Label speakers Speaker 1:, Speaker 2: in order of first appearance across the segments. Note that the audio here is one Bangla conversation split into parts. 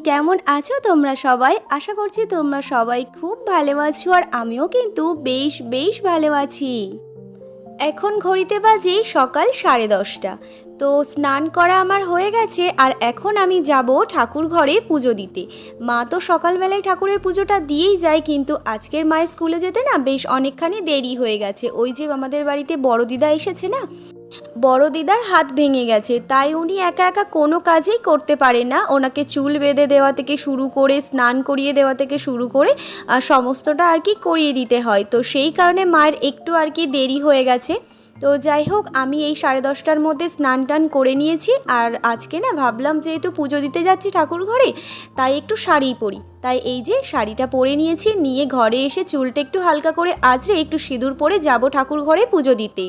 Speaker 1: কেমন আছো তোমরা সবাই? আশা করছি তোমরা সবাই খুব ভালো আছো আর আমিও কিন্তু বেশ বেশ ভালো আছি। এখন ঘড়িতে বাজে সকাল সাড়ে দশটা। তো স্নান করা আমার হয়ে গেছে আর এখন আমি যাব ঠাকুর ঘরে পুজো দিতে। মা তো সকালবেলায় ঠাকুরের পুজোটা দিয়েই যায় কিন্তু আজকের মায়ের স্কুলে যেতে না বেশ অনেকখানি দেরি হয়ে গেছে। ওই যে আমাদের বাড়িতে বড় দিদা এসেছে না? বড় দিদার হাত ভেঙে গেছে, তাই উনি একা একা কোনো কাজেই করতে পারে না। ওনাকে চুল বেঁধে দেওয়া থেকে শুরু করে, স্নান করিয়ে দেওয়া থেকে শুরু করে সমস্তটা আর কি করিয়ে দিতে হয়। তো সেই কারণে মায়ের একটু আর কি দেরি হয়ে গেছে। তো যাই হোক, আমি এই সাড়ে দশটার মধ্যে স্নান টান করে নিয়েছি। আর আজকে না ভাবলাম যেহেতু পুজো দিতে যাচ্ছি ঠাকুর ঘরে, তাই একটু শাড়ি পরি। তাই এই যে শাড়িটা পরে নিয়েছি, নিয়ে ঘরে এসে চুলটা একটু হালকা করে আজরে একটু সিঁদুর পরে যাব ঠাকুর ঘরে পুজো দিতে।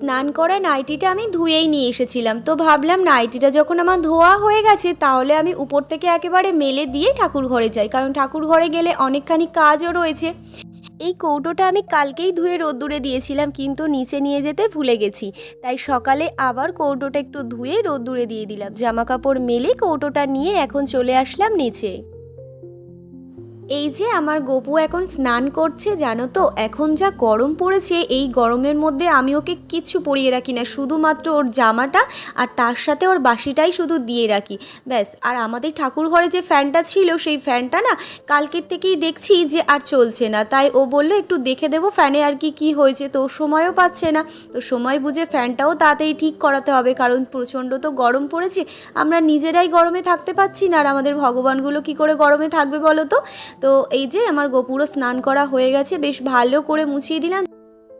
Speaker 1: স্নান করা নাইটিটা আমি ধুয়েই নিয়ে এসেছিলাম। তো ভাবলাম নাইটিটা যখন আমার ধোয়া হয়ে গেছে, তাহলে আমি উপর থেকে একেবারে মেলে দিয়ে ঠাকুর ঘরে যাই, কারণ ঠাকুর ঘরে গেলে অনেকখানি কাজও রয়েছে। এই কৌটোটা আমি কালকেই ধুয়ে রোদ্দুরে দিয়েছিলাম, কিন্তু নিচে নিয়ে যেতে ভুলে গেছি। তাই সকালে আবার কৌটোটা একটু ধুয়ে রোদ্দুরে দিয়ে দিলাম। জামা কাপড় মেলে কৌটোটা নিয়ে এখন চলে আসলাম নিচে। এই যে আমার গপু এখন স্নান করছে, জানো তো, এখন যা গরম পড়েছে, এই গরমের মধ্যে আমি ওকে কিচ্ছু পরিয়ে রাখি না, শুধুমাত্র ওর জামাটা আর তার সাথে ওর বাসিটাই শুধু দিয়ে রাখি। ব্যাস, আর আমাদের ঠাকুর ঘরে যে ফ্যানটা ছিল, সেই ফ্যানটা না কালকের থেকেই দেখছি যে আর চলছে না। তাই ও বলল, একটু দেখে দেবো ফ্যানে আর কি কি হয়েছে তো সময়ও পাচ্ছে না। তো সময় বুঝে ফ্যানটাও তাড়াতাড়ি ঠিক করাতে হবে, কারণ প্রচণ্ড তো গরম পড়েছে, আমরা নিজেরাই গরমে থাকতে পারছি না, আর আমাদের ভগবানগুলো কি করে গরমে থাকবে বলো তো? তো এই যে আমার গোপুরও স্নান করা হয়ে গেছে, বেশ ভালো করে মুছিয়ে দিলাম।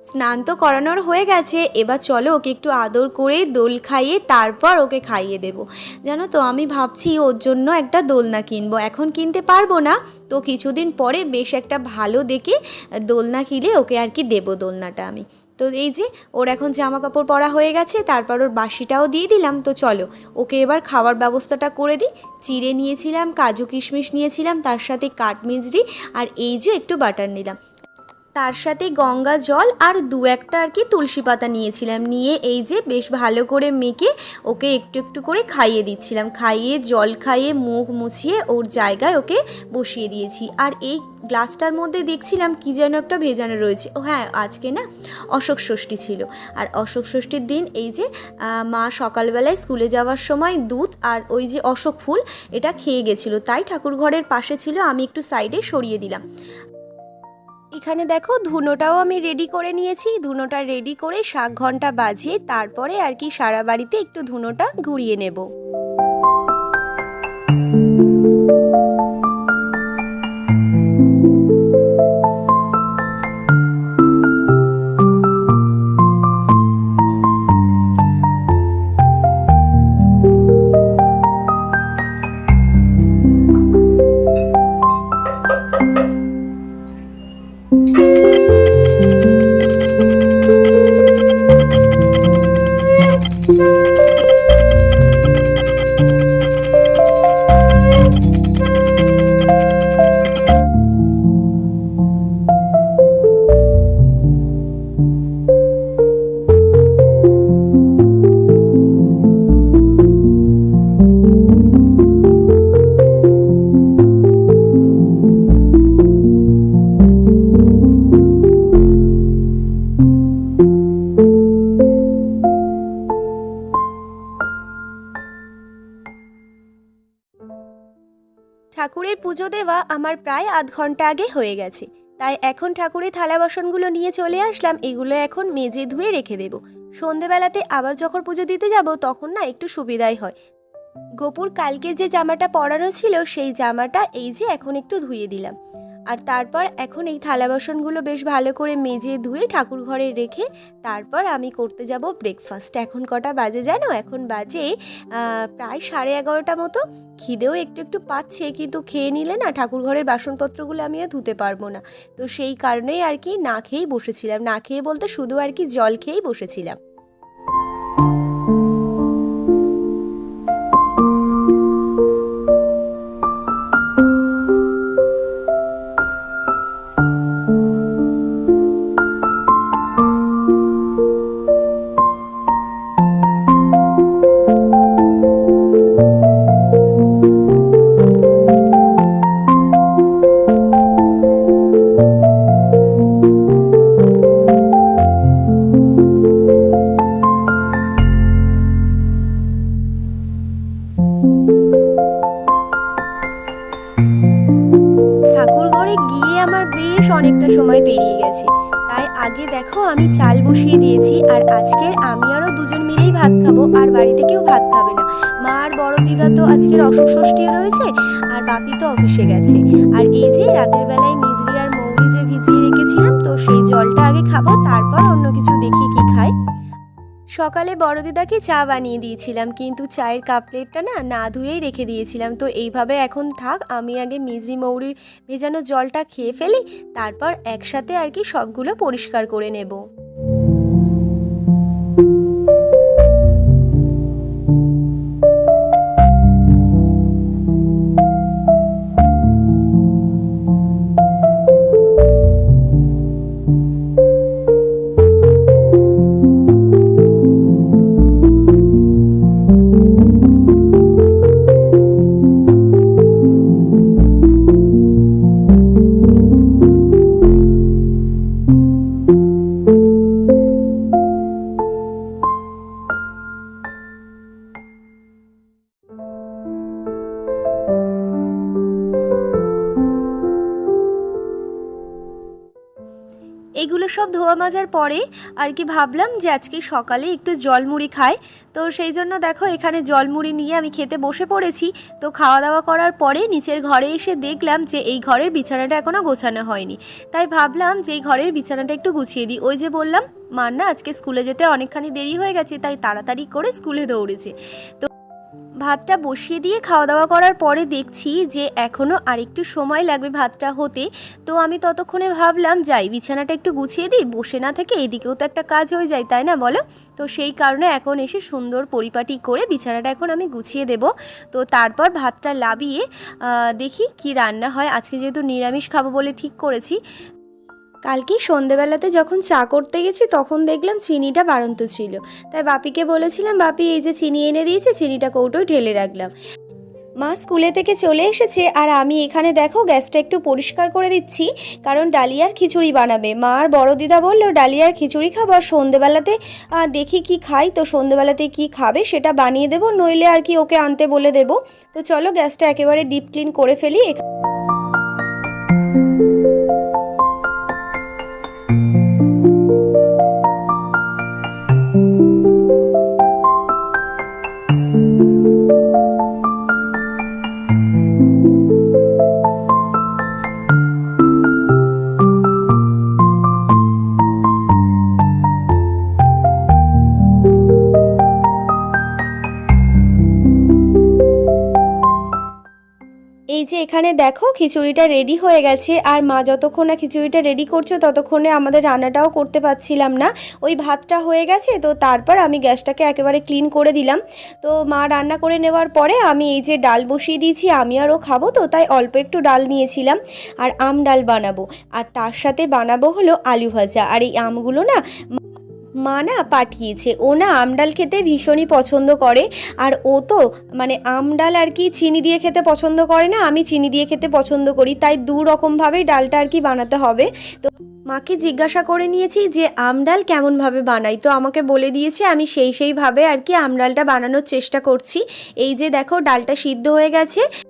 Speaker 1: স্নান তো করানোর হয়ে গেছে, এবার চলো ওকে একটু আদর করে দোল খাইয়ে তারপর ওকে খাইয়ে দেব। জানো তো, আমি ভাবছি ওর জন্য একটা দোলনা কিনবো, এখন কিনতে পারব না। তো কিছুদিন পরে বেশ একটা ভালো দেখে দোলনা কিনে ওকে আর কি দেবো দোলনাটা আমি। তো এই যে, ওর এখন জামা কাপড় পরা হয়ে গেছে, তারপর ওর বাসিটাও দিয়ে দিলাম, তো চলো। ওকে এবার খাওয়ার ব্যবস্থাটা করে দিই। চিড়ে নিয়েছিলাম, কাজু কিশমিশ নিয়েছিলাম, তার সাথে কাঠমিজরি আর এই যে একটু বাটার নিলাম। তার সাথে গঙ্গা জল আর দু একটা আর কি তুলসী পাতা নিয়েছিলাম, নিয়ে এই যে বেশ ভালো করে মেখে ওকে একটু একটু করে খাইয়ে দিচ্ছিলাম। খাইয়ে, জল খাইয়ে মুখ মুছিয়ে ওর জায়গায় ওকে বসিয়ে দিয়েছি। আর এই গ্লাসটার মধ্যে দেখছিলাম কি যেন একটা ভেজানো রয়েছে। ও হ্যাঁ আজকে না অশোক ষষ্ঠী ছিল। আর অশোক ষষ্ঠীর দিন এই যে মা সকালবেলায় স্কুলে যাওয়ার সময় দুধ আর ওই যে অশোক ফুল, এটা খেয়ে গেছিল। তাই ঠাকুর ঘরের পাশে ছিল, আমি একটু সাইডে সরিয়ে দিলাম। এখানে দেখো, ধুনোটাও আমি রেডি করে নিয়েছি। ধুনোটা রেডি করে শাক ঘণ্টা বাজিয়ে তারপরে আর কি সারা বাড়িতে একটু ধুনোটা ঘুরিয়ে নেব। ঠাকুরের পুজো দেওয়া আমার প্রায় আধ ঘণ্টা আগে হয়ে গেছে। তাই এখন ঠাকুরের থালা বাসনগুলো নিয়ে চলে আসলাম, এগুলো এখন মেজে ধুয়ে রেখে দেব। সন্ধেবেলাতে আবার যখন পুজো দিতে যাব, তখন না একটু সুবিধাই হয়। গোপুর কালকে যে জামাটা পরানো ছিল, সেই জামাটা এই যে এখন একটু ধুয়ে দিলাম। আর তারপর এখন এই থালা বাসনগুলো বেশ ভালো করে মেজে ধুয়ে ঠাকুর ঘরে রেখে তারপর আমি করতে যাব ব্রেকফাস্ট এখন কটা বাজে জানো? এখন বাজে প্রায় সাড়ে এগারোটা মতো। খিদেও একটু একটু পাচ্ছে, কিন্তু খেয়ে নিলে না ঠাকুর ঘরের বাসনপত্রগুলো আমি আর ধুতে পারব না। তো সেই কারণেই আর কি না খেয়েই বসেছিলাম। না খেয়ে বলতে শুধু আর কি জল খেয়েই বসেছিলাম। আগে দেখো আমি চাল বসিয়ে দিয়েছি আর আজকের আমি আরও দুজন মিলেই ভাত খাব আর বাড়িতে কেউ ভাত খাবে না। মা আর বড় দিদা তো আজকের অসুখ রয়েছে আর বাপি তো অফিসে গেছে। আর এই যে রাতের বেলায় মিজরি আর মৌরি যে ভিজিয়ে রেখেছিলাম, তো সেই জলটা আগে খাব, তারপর অন্য কিছু দেখি কি খাই সকালে বড় দিদাকে চা বানিয়ে দিয়েছিলাম, কিন্তু চায়ের কাপ প্লেটটা না না ধুয়েই রেখে দিয়েছিলাম। তো এইভাবে এখন থাক, আমি আগে মিজরি মৌরির ভেজানো জলটা খেয়ে ফেলি, তারপর একসাথে আর কি সবগুলো পরিষ্কার করে নেব। ধোয়া মাজার পরে আর কি ভাবলাম যে আজকে সকালে একটু জলমুড়ি খাই। তো সেই জন্য দেখো এখানে জলমুড়ি নিয়ে আমি খেতে বসে পড়েছি। তো খাওয়া দাওয়া করার পরে নিচের ঘরে এসে দেখলাম যে এই ঘরের বিছানাটা এখনও গোছানো হয়নি। তাই ভাবলাম যে এই ঘরের বিছানাটা একটু গুছিয়ে দিই। ওই যে বললাম মার না আজকে স্কুলে যেতে অনেকখানি দেরি হয়ে গেছে, তাই তাড়াতাড়ি করে স্কুলে দৌড়েছে। তো ভাতটা বসিয়ে দিয়ে খাওয়া দাওয়া করার পরে দেখছি যে এখনও আরেকটু সময় লাগবে ভাতটা হতে। তো আমি ততক্ষণে ভাবলাম, যাই, বিছানাটা একটু গুছিয়ে দিই, বসে না থেকে এদিকেও তো একটা কাজ হয়ে যায়, তাই না বলো? তো সেই কারণে এখন এসে সুন্দর পরিপাটি করে বিছানাটা এখন আমি গুছিয়ে দেব। তো তারপর ভাতটা লাবিয়ে দেখি কি রান্না হয়। আজকে যেহেতু নিরামিষ খাব বলে ঠিক করেছি কালকে সন্ধেবেলাতে যখন চা করতে গেছি, তখন দেখলাম চিনিটা বাড়ন্ত ছিল। তাই বাপিকে বলেছিলাম, বাপি, এই যে চিনি এনে দিয়েছে, চিনিটা কৌটোয় ঢেলে রাখলাম। মা স্কুলে থেকে চলে এসেছে আর আমি এখানে দেখো গ্যাসটা একটু পরিষ্কার করে দিচ্ছি, কারণ ডালিয়ার খিচুড়ি বানাবে। মা আর বড় দিদা বলল, ডালিয়ার খিচুড়ি খাব আর সন্ধেবেলাতে দেখি কি খাই। তো সন্ধেবেলাতে কি খাবে সেটা বানিয়ে দেবো, নইলে আর কি ওকে আনতে বলে দেবো। তো চলো গ্যাসটা একেবারে ডিপ ক্লিন করে ফেলি এই যে এখানে দেখো খিচুড়িটা রেডি হয়ে গেছে, আর মা যতক্ষণ না খিচুড়িটা রেডি করছ ততক্ষণে আমাদের রান্নাটাও করতে পারছিলাম না। ওই ভাতটা হয়ে গেছে, তো তারপর আমি গ্যাসটাকে একেবারে ক্লিন করে দিলাম। তো মা রান্না করে নেওয়ার পরে আমি এই যে ডাল বসিয়ে দিয়েছি, আমি আরও খাব তো, তাই অল্প একটু ডাল নিয়েছিলাম। আর আম ডাল বানাবো, আর তার সাথে বানাবো হলো আলু ভাজা। আর এই আমগুলো না মা না পাঠিয়েছে। ও না আমডাল খেতে ভীষণই পছন্দ করে। আর ও তো মানে আমডাল আর কি চিনি দিয়ে খেতে পছন্দ করে না, আমি চিনি দিয়ে খেতে পছন্দ করি। তাই দু রকমভাবেই ডালটা আর কি বানাতে হবে। তো মাকে জিজ্ঞাসা করে নিয়েছি যে, আমডাল কেমনভাবে বানাই? তো আমাকে বলে দিয়েছে, আমি সেই সেইভাবে আর কি আমডালটা বানানোর চেষ্টা করছি। এই যে দেখো, ডালটা সিদ্ধ হয়ে গেছে।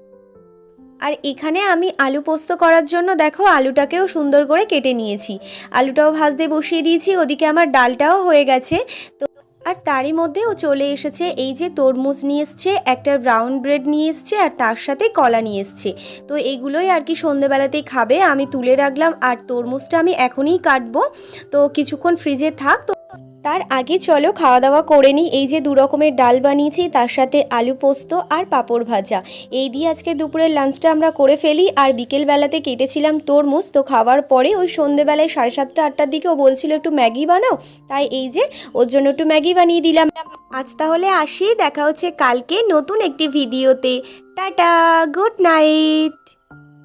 Speaker 1: আর এখানে আমি আলু পোস্ত করার জন্য দেখো আলুটাকেও সুন্দর করে কেটে নিয়েছি। আলুটাও ভাজতে বসিয়ে দিয়েছি, ওদিকে আমার ডালটাও হয়ে গেছে। তো আর তারই মধ্যে ও চলে এসেছে, এই যে তরমুজ নিয়ে এসছে, একটা ব্রাউন ব্রেড নিয়ে এসছে, আর তার সাথে কলা নিয়ে এসছে। তো এইগুলোই আর কি সন্ধেবেলাতেই খাবে, আমি তুলে রাখলাম, আর তরমুজটা আমি এখনই কাটবো। তো কিছুক্ষণ ফ্রিজে থাক, তো তার আগে চলো খাওয়া দাওয়া করে নিই। এই যে দু রকমের ডাল বানিয়েছি, তার সাথে আলু পোস্ত আর পাঁপড় ভাজা। এই দিয়ে আজকে দুপুরের লাঞ্চটা আমরা করে ফেলি। আর বিকেলবেলাতে কেটেছিলাম তরমুজ, তো খাওয়ার পরে ওই সন্ধেবেলায় সাড়ে সাতটা, আটটার দিকে ও বলছিল, একটু ম্যাগি বানাও। তাই এই যে ওর জন্য একটু ম্যাগি বানিয়ে দিলাম। আজ তাহলে আসি, দেখা হচ্ছে কালকে নতুন একটি ভিডিওতে। Tata, good night!